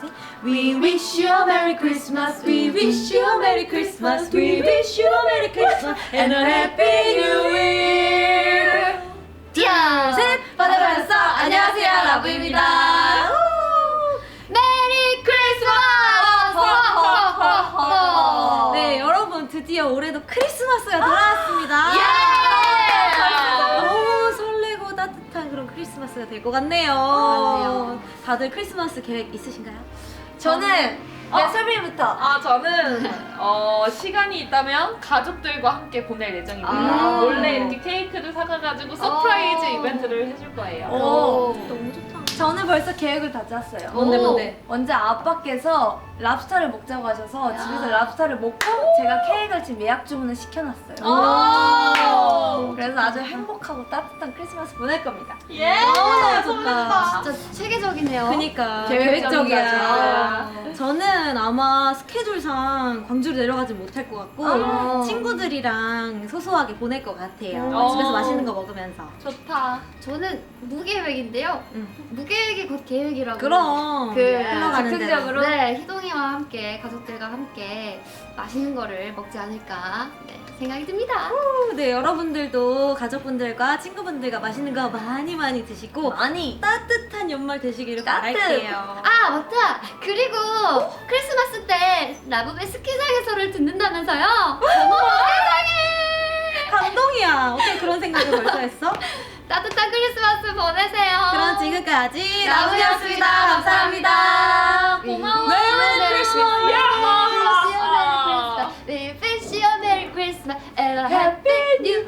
셋. We wish you a Merry Christmas. We wish you a Merry Christmas. We wish you a Merry Christmas and a Happy New Year. 둘, 셋. 받아봤어. 안녕하세요, 라브입니다. 메리 크리스마스! 네, 여러분 드디어 올해도 크리스마스가 크리스마스가 될 것 같네요. 맞네요. 다들 크리스마스 계획 있으신가요? 저는 네, 설빈이부터. 아 저는 어, 시간이 있다면 가족들과 함께 보낼 예정입니다. 아. 몰래 이렇게 케이크를 사가가지고 서프라이즈 어. 이벤트를 해줄 거예요. 오. 너무 좋다. 저는 벌써 계획을 다 짰어요. 뭔데, 오. 뭔데? 먼저 아빠께서 랍스타를 먹자고 하셔서 야. 집에서 랍스타를 먹고 제가 케이크를 지금 예약 주문을 시켜놨어요. 오. 그래서 아주 행복하고 따뜻한 크리스마스 보낼 겁니다. 예. 너무 좋다. 진짜 체계적 이네요. 그니까 계획적이야. 계획적이야. 저는 아마 스케줄상 광주로 내려가지 못할 것 같고 아. 친구들이랑 소소하게 보낼 것 같아요. 어. 집에서 맛있는 거 먹으면서. 좋다. 저는 무계획인데요. 응. 무계획이 곧 계획이라고. 그럼 그 흘러가는 대로. 즉흥적으로. 네, 희동이와 함께 가족들과 함께 맛있는 거를 먹지 않을까 네, 생각이 듭니다. 네 여러분들도 가족분들과 친구분들과 맛있는 거 많이 많이 드시고 많이. 따뜻한 연말 되시 되기를 따뜻. 바랄게요. 아 맞다. 그리고 크리스마스 때 라붐의 스키장에서를 듣는다면서요? 세상에! 감동이야. 어떻게 그런 생각을 벌써 했어? 따뜻한 크리스마스 보내세요. 그럼 지금까지 라붐이었습니다. 감사합니다. 네. 고마워. 메리 크리스마스. 네, 메리 크리스마스. 메리 크리스마스. 네, and a happy new